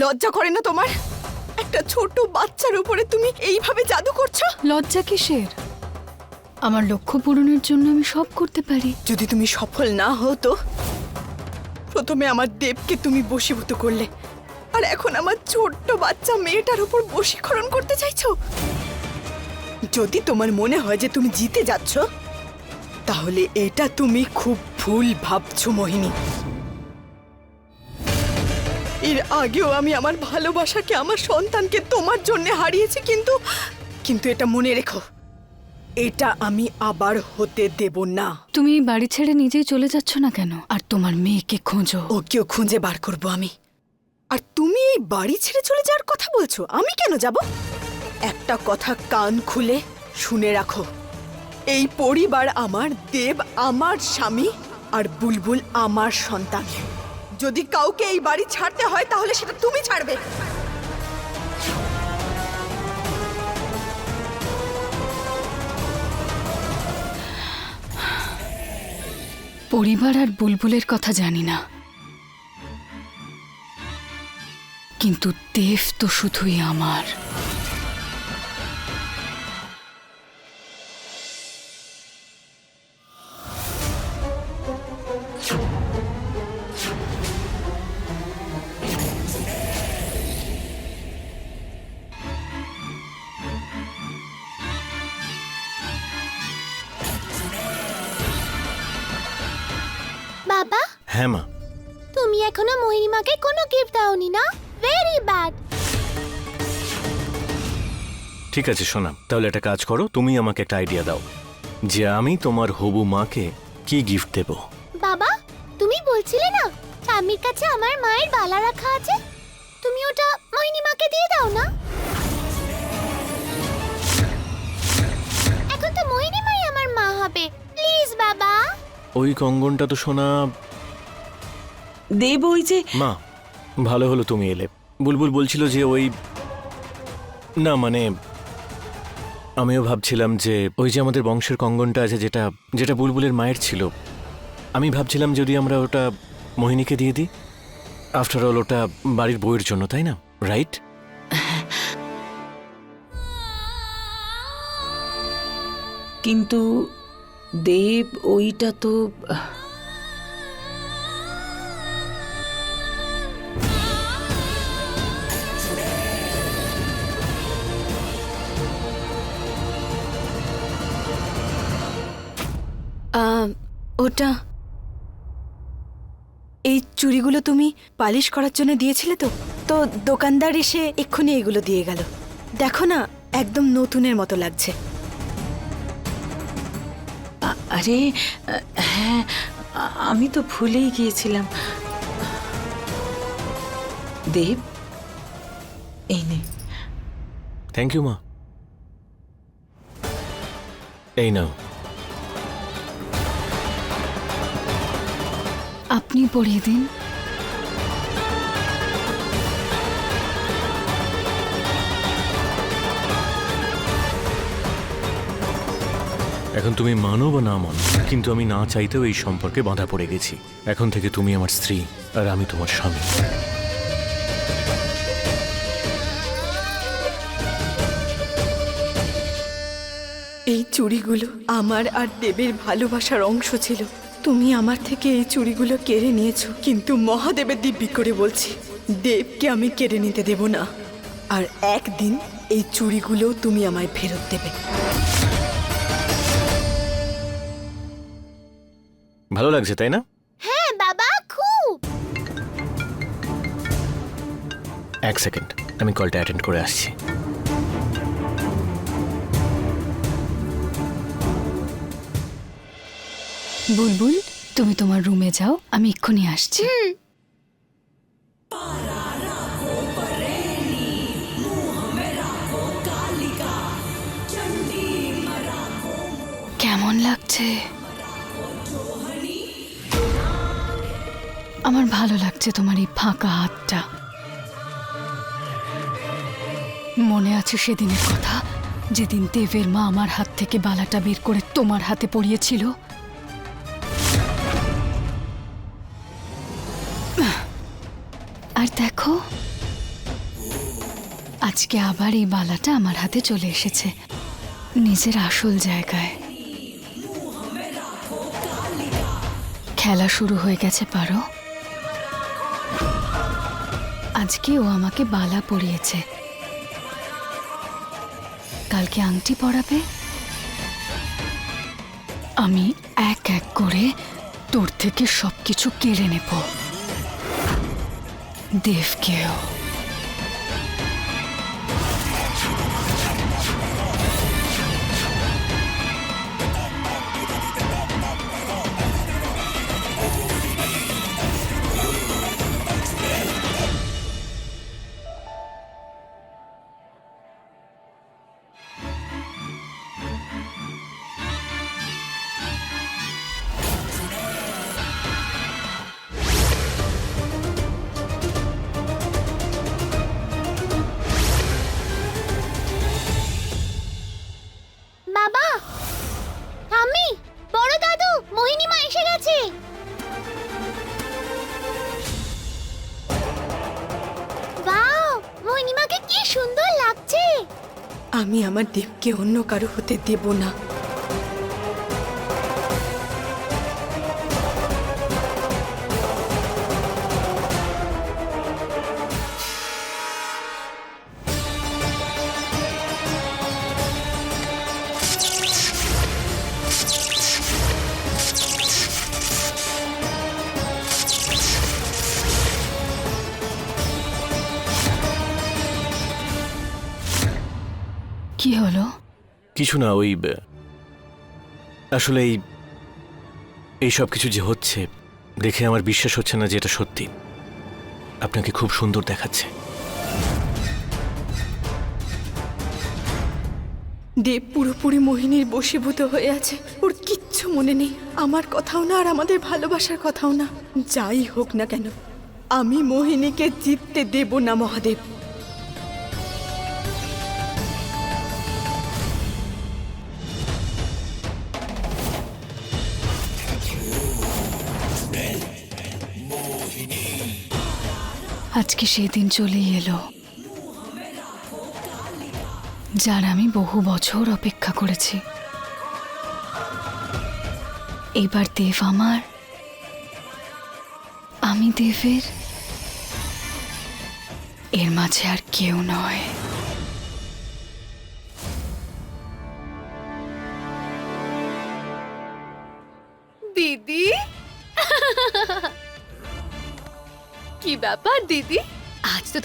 লজ্জা করে না তোমার? একটা ছোট বাচ্চার উপরে তুমি এইভাবে জাদু করছ? লজ্জা কিসের? আমার লক্ষ্য পূরণের জন্য আমি সব করতে পারি। যদি তুমি সফল না হতো প্রথমে আমার দেবকে তুমি বশীভূত করলে। আর এখন আমার ছোট্ট বাচ্চা মেয়েটার উপর বশীকরণ করতে চাইছো? যদি তোমার মনে হয় যে তুমি জিতে যাচ্ছ তাহলে এটা তুমি খুব ভুল ভাবছ মোহিনী। এর আগেও আমি আমার ভালোবাসাকে আমার সন্তানকে তোমার জন্য হারিয়েছি কিন্তু কিন্তু এটা মনে রেখো। এটা আমি আবার হতে দেব না। তুমি এই বাড়ি ছেড়ে নিজেই চলে যাচ্ছ না কেন? আর তোমার মেয়েকে খোঁজো। ওকেও খুঁজে বার করব আমি। আর তুমি এই বাড়ি ছেড়ে চলে যাওয়ার কথা বলছো আমি কেন যাব? একটা কথা কান খুলে শুনে রাখো। এই পরিবার আমার দেব আমার স্বামী আর বুলবুল আমার সন্তান। যদি কাউকে এই বাড়ি ছাড়তে হয়, তাহলে সেটা তুমি ছাড়বে। পরিবার আর বুলবুলের কথা জানি না। কিন্তু দেব তো শুধুই আমার। ঠিক আছে শোনা তাহলে একটা কাজ করো তুমি আমাকে একটা আইডিয়া দাও যে আমি তোমার হবু মাকে কি গিফট দেব। বাবা তুমি বলছিলে না স্বামীর কাছে আমার মায়ের বালা রাখা আছে? তুমি ওটা মোহিনীমাকে দিয়ে দাও না? এখন তো মোহিনীমাই আমার মা হবে। প্লিজ বাবা। ওই কঙ্গনটা তো শোনা দেব ওই যে মা ভালো হলো তুমি এলে। বুলবুল বলছিল যে ওই না মানে আমিও ভাবছিলাম যে ওই যে আমাদের বংশের কঙ্গনটা আছে যেটা যেটা বুলবুলের মায়ের ছিল, আমি ভাবছিলাম যদি আমরা ওটা মোহিনীকে দিয়ে দিই। আফটার অল ওটা বাড়ির বইয়ের জন্য, তাই না? রাইট কিন্তু দেব, ওইটা তো ওটা এই চুড়িগুলো তুমি পালিশ করার জন্য দিয়েছিলে তো? তো দোকানদার এসে এক্ষুনি এগুলো দিয়ে গেল। দেখো না একদম নতুনের মতো লাগছে। আরে হ্যাঁ আমি তো ভুলেই গিয়েছিলাম। দেব এই নে। থ্যাংক ইউ মা। এই নাও। আপনি পড়িয়ে দিন। এখন তুমি মানো বা না মানো কিন্তু আমি না চাইতেও এই সম্পর্কে বাঁধা পড়ে গেছি। এখন থেকে তুমি আমার স্ত্রী আর আমি তোমার স্বামী। এই চুড়িগুলো আমার আর দেবের ভালোবাসার অংশ ছিল। তুমি আমার থেকে এই চুড়িগুলো কেড়ে নিয়েছো। কিন্তু মহাদেবের দিব্যি করে বলছি দেবকে আমি কেড়ে নিতে দেব না। আর একদিন এই চুড়িগুলো তুমি আমায় ফেরত দেবে। ভালো লাগছে তাই না? হ্যাঁ বাবা খুব। এক সেকেন্ড আমি কলটা অ্যাটেন্ড করে আসছি। বুলবুল তুমি তোমার রুমে যাও আমি এক্ষুনি আসছি। কেমন লাগছে? আমার ভালো লাগছে তোমার এই ফাঁকা হাতটা। মনে আছে সেদিনের কথা যেদিন দেবের মা আমার হাত থেকে বালাটা বের করে তোমার হাতে পড়িয়েছিল? আজকে আবার এই বালাটা আমার হাতে চলে এসেছে। নিজের আসল জায়গায়। খেলা শুরু হয়ে গেছে, পারো? আজকে ও আমাকে বালা পরিয়েছে। কালকে আংটি পরাবে? আমি এক এক করে তোর থেকে সবকিছু কেড়ে নেব। দেবকেও। বাবা। আমি বড় দাদু, মোহিনীমা এসে গেছে। ওয়াও, মোহিনীমাকে কি সুন্দর লাগছে। আমি আমার দেবকে অন্য কারও হতে দেব না। কি হলো? কিছু না ওই আসলে এই এই সব কিছু যে হচ্ছে দেখে আমার বিশ্বাস হচ্ছে না যে এটা সত্যি। আপনাকে খুব সুন্দর দেখাচ্ছে। দেব পুরোপুরি মোহিনীর বশীভূত হয়ে আছে। ওর কিচ্ছু মনে নেই। আমার কথাও না আর আমাদের ভালোবাসার কথাও না। যাই হোক না কেন আমি মোহিনীকে জিততে দেব না মহাদেব। আজকে সেই দিন চলেই এলো। যার আমি বহু বছর অপেক্ষা করেছি। এবার দেব আমার। আমি দেবের। এর মাঝে আর কেউ নয়।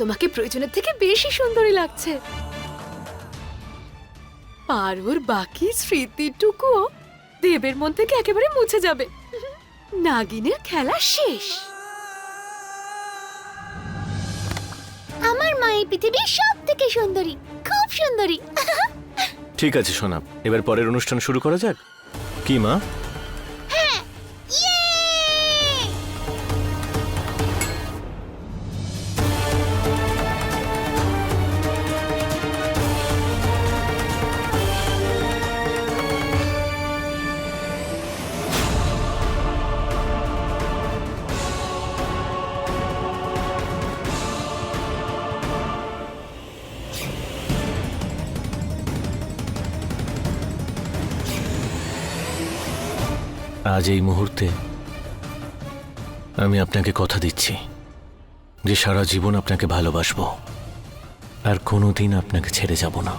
তোমাকে প্রয়োজনের থেকে বেশি সুন্দরী লাগছে। পারোর বাকি স্মৃতিটুকুও দেবের মন থেকে একেবারে মুছে যাবে। নাগিনের খেলা শেষ। আমার মা এই পৃথিবীর সব থেকে সুন্দরী খুব সুন্দরী। ঠিক আছে সোনা। এবার পরের অনুষ্ঠান শুরু করা যাক। কি মা? আজ এই মুহূর্তে আমি আপনাকে কথা দিচ্ছি যে সারা জীবন আপনাকে ভালোবাসব। আর কোনোদিন আপনাকে ছেড়ে যাব না।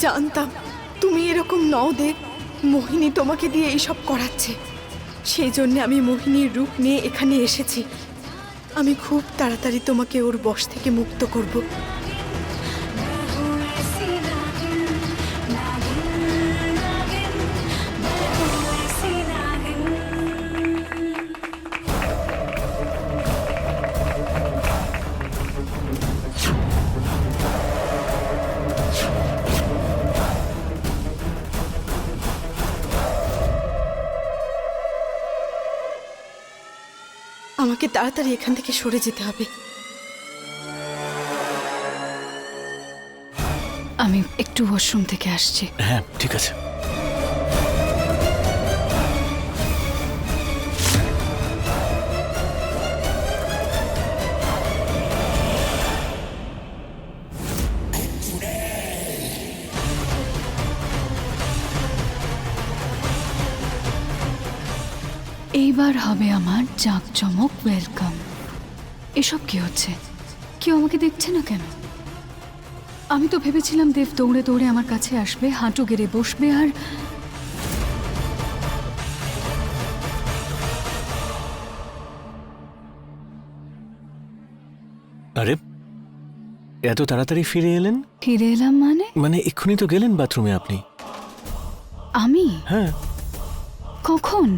জানতাম তুমি এরকম নও দেব মোহিনী তোমাকে দিয়ে এইসব করাচ্ছে। সেই জন্য আমি মোহিনীর রূপ নিয়ে এখানে এসেছি। আমি খুব তাড়াতাড়ি তোমাকে ওর বশ থেকে মুক্ত করব। আমাকে তাড়াতাড়ি এখান থেকে সরে যেতে হবে। আমি একটু ওয়াশরুম থেকে আসছি। হ্যাঁ ঠিক আছে। এইবার হবে আমার জাঁকজমক ওয়েলকাম এসব কি হচ্ছে? কেউ আমাকে দেখছে না কেন? আমি তো ভেবেছিলাম দেব দৌড়ে দৌড়ে আমার কাছে আসবে হাঁটু গেড়ে বসবে আর আরে এত তাড়াতাড়ি ফিরে এলেন? ফিরে এলাম মানে? মানে এক্ষুনি তো গেলেন বাথরুমে আপনি? আমি? হ্যাঁ। কখন?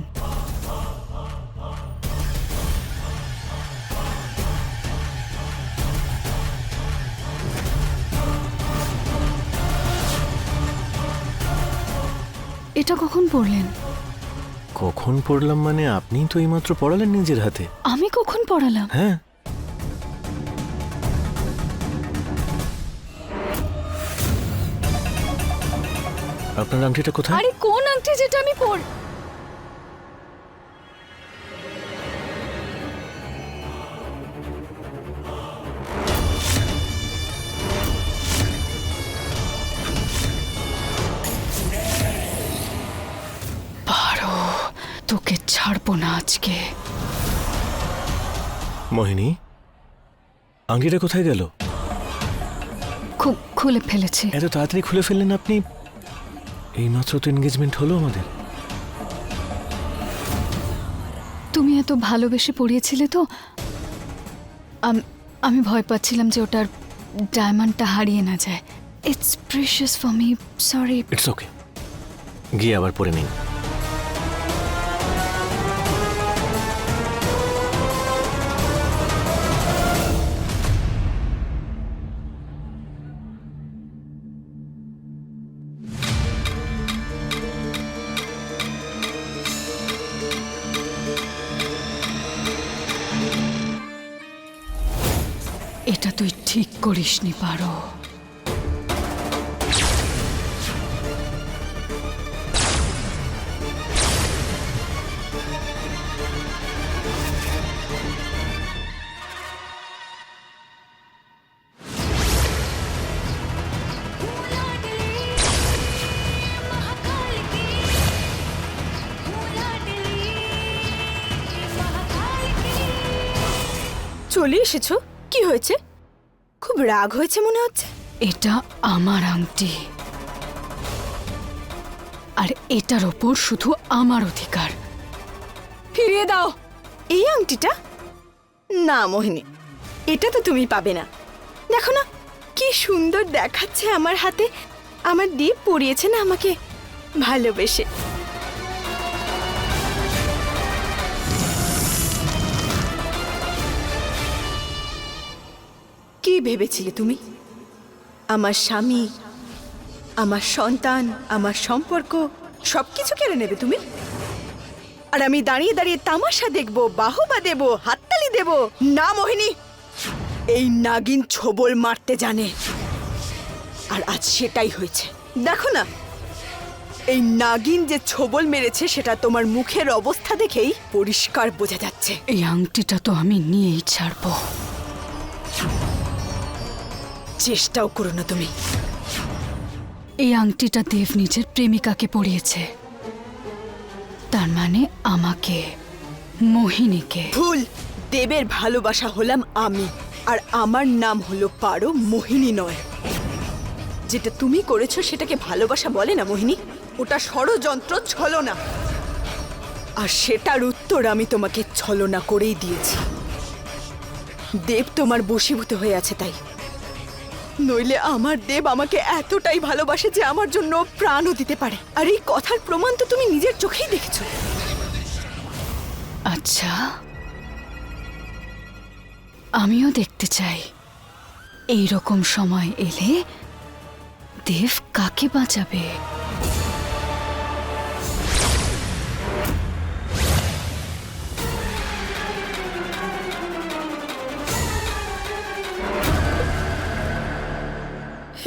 এটা কখন পড়লেন? কখন পড়লাম মানে আপনি তো এইমাত্র পড়ালেন নিজের হাতে। আমি কখন পড়ালাম? হ্যাঁ। আপনার আংটিটা কোথায়? আরে কোন আংটি যেটা আমি পর মোহিনী আংটিটা কোথায় গেল? খুব খুলে ফেলেছি। এত তাড়াতাড়ি খুলে ফেললেন আপনি? এইমাত্র তো এনগেজমেন্ট হলো আমাদের। তুমি এত ভালোবেসে পড়িয়েছিলে তো? আম- আমি ভয় পাচ্ছিলাম যে ওটার ডায়মন্ডটা হারিয়ে না যায়। It's precious for me sorry it's okay গিয়ে আবার পরে নিন। তুই ঠিক করিসনি পারো। চলে এসেছ? কি হয়েছে? খুব রাগ হয়েছে মনে হচ্ছে। এটা আমার আংটি। আর এটার ওপর শুধু আমার অধিকার। ফিরিয়ে দাও। এই আংটিটা? না মোহিনী এটা তো তুমি পাবে না। দেখো না কি সুন্দর দেখাচ্ছে আমার হাতে। আমার দীপ পরিয়েছে না আমাকে ভালোবেসে। ভেবেছিলে তুমি? আমার স্বামী, আমার সন্তান, আমার সম্পর্ক, সবকিছু কেড়ে নেবে তুমি? আর আমি দাঁড়িয়ে দাঁড়িয়ে তামাশা দেখব, বাহবা দেব, হাততালি দেব। না মোহিনী, এই নাগিন ছোবল মারতে জানে। আর আজ সেটাই হয়েছে। দেখো না, এই নাগিন যে ছোবল মেরেছে, সেটা তোমার মুখের অবস্থা দেখেই পরিষ্কার বোঝা যাচ্ছে। এই আংটিটা তো আমি নিয়েই ছাড়বো। চেষ্টাও করো না তুমি। এই আংটিটা দেব নিজের প্রেমিকাকে পরিয়েছে। তার মানে আমাকে মোহিনীকে। ভুল! দেবের ভালোবাসা হলাম আমি আর আমার নাম হলো পারো মোহিনী নয়। যেটা তুমি করেছ সেটাকে ভালোবাসা বলে না মোহিনী। ওটা ষড়যন্ত্র ছলনা। আর সেটার উত্তর আমি তোমাকে ছলনা করেই দিয়েছি। দেব তোমার বশীভূত হয়ে আছে তাই। নইলে আমার দেব আমাকে এতটাই ভালোবাসে যে আমার জন্য প্রাণও দিতে পারে। আর এই কথার প্রমাণ তো তুমি নিজের চোখেই দেখেছ। আচ্ছা। আমিও দেখতে চাই। এই রকম সময় এলে দেব কাকে বাঁচাবে?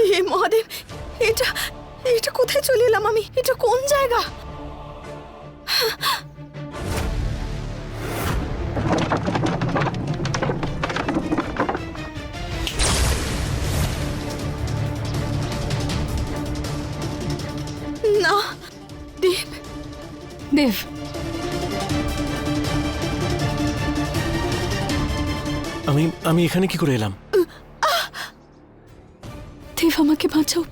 হে মহাদেব এটা এটা কোথায় চলে এলাম আমি? এটা কোন জায়গা? না দেব। দেব। আমি আমি এখানে কি করে এলাম?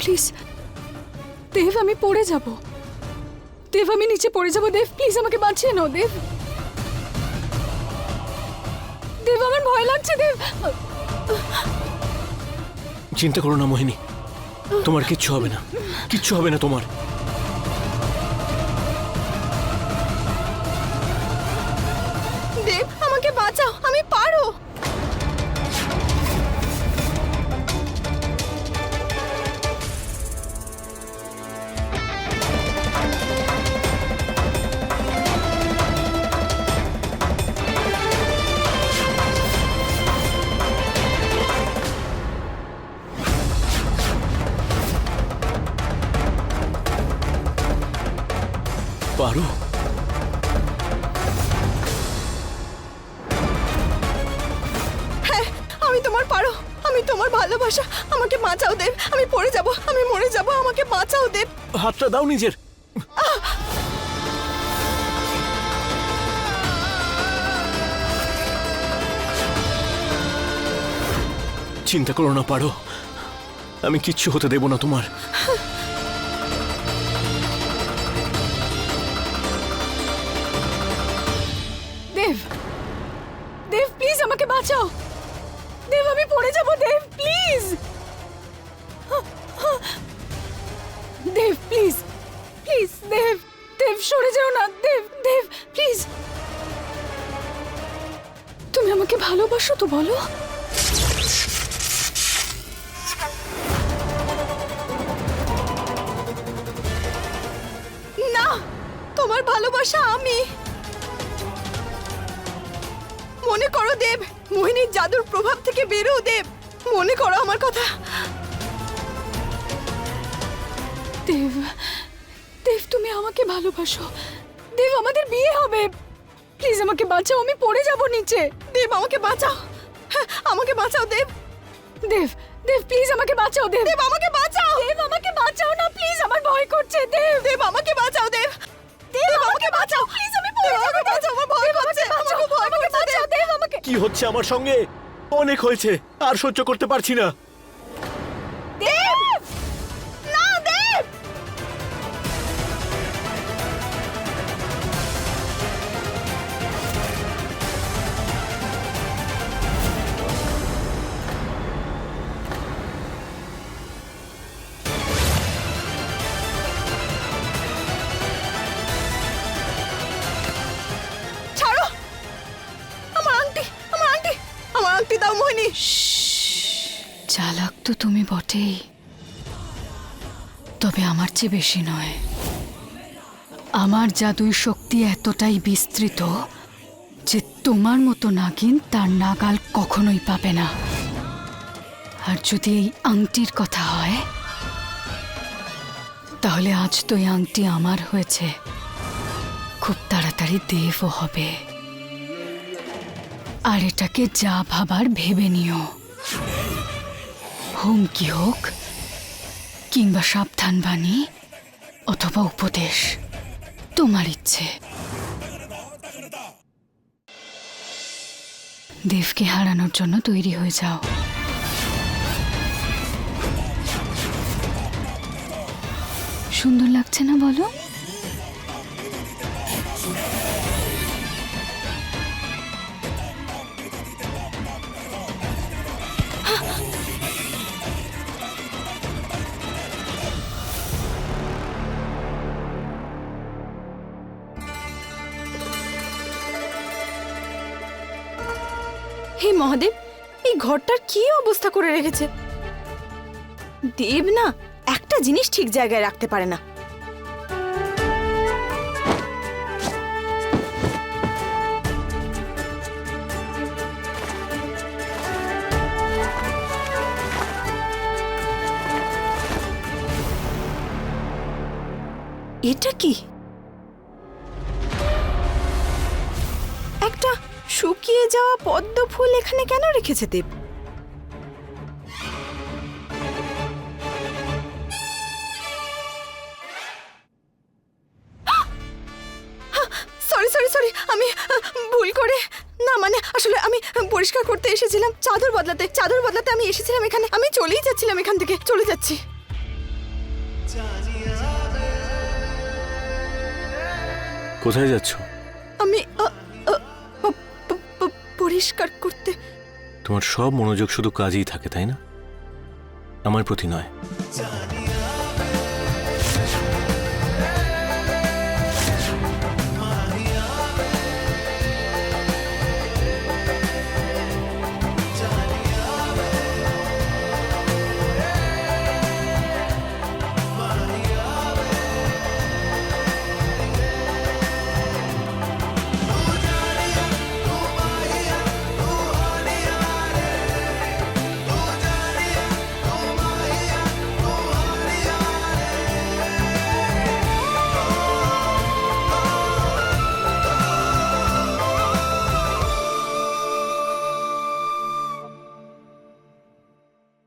প্লিজ। দেব, আমি পড়ে যাব। দেব, আমি নিচে পড়ে যাব। দেব, প্লিজ আমাকে বাঁচিয়ে নাও, দেব। দেব, আমার ভয় লাগছে, দেব। চিন্তা করো না, মোহিনী। তোমার কিচ্ছু হবে না। কিচ্ছু হবে না তোমার। হাতটা দাও নিজের। চিন্তা করো না পারো। আমি কিচ্ছু হতে দেব না তোমার। বলো। না, তোমার ভালোবাসা আমি। মনে করো দেব, মোহিনীর জাদুর প্রভাব থেকে বেরো দেব। মনে করো আমার কথা। দেব দেব, তুমি আমাকে ভালোবাসো। দেব, আমাদের বিয়ে হবে। প্লিজ আমাকে বাঁচাও, আমি পড়ে যাব নিচে। দেব, আমাকে বাঁচাও। আমাকে বাঁচাও দেব। দেব দেব প্লিজ আমাকে বাঁচাও দেব। দেব আমাকে বাঁচাও। দেব আমাকে বাঁচাও না প্লিজ আমার ভয় করছে দেব। দেব আমাকে বাঁচাও দেব। দেব আমাকে বাঁচাও প্লিজ আমি পড়ে যাব আমাকে বাঁচাও আমার ভয় করছে আমাকে ভয় করছে দেব। দেব আমাকে কি হচ্ছে আমার সঙ্গে? অনেক হয়েছে আর সহ্য করতে পারছি না। তুমি বটেই। তবে আমার চেয়ে বেশি নয়। আমার জাদুই শক্তি এতটাই বিস্তৃত যে তোমার মতো নাগিন তার নাগাল কখনোই পাবে না। আর যদি এই আংটির কথা হয়, তাহলে আজ তো এই আংটি আমার হয়েছে। খুব তাড়াতাড়ি দেবও হবে। আর এটাকে যা ভাবার ভেবে নিও। হুমকি হোক, কিংবা সাবধান বাণী, অথবা উপদেশ, তোমার ইচ্ছে। দেবকে হারানোর জন্য তৈরি হয়ে যাও। সুন্দর লাগছে না বলো? ঘরটার কি অবস্থা করে রেখেছে? দেব না, একটা জিনিস ঠিক জায়গায় রাখতে পারে না। এটা কি? একটা শুকিয়ে যাওয়া পদ্ম ফুল এখানে কেন রেখেছে দেব? পরিষ্কার করতে এসেছিলাম। চাদর বদলাতে চাদর বদলাতে আমি এসেছিলাম এখানে। আমি চলেই যাচ্ছিলাম এখান থেকে। চলে যাচ্ছি। কোথায় যাচ্ছ? আমি পরিষ্কার করতে। তোমার সব মনোযোগ শুধু কাজেই থাকে তাই না? আমার প্রতি নয়।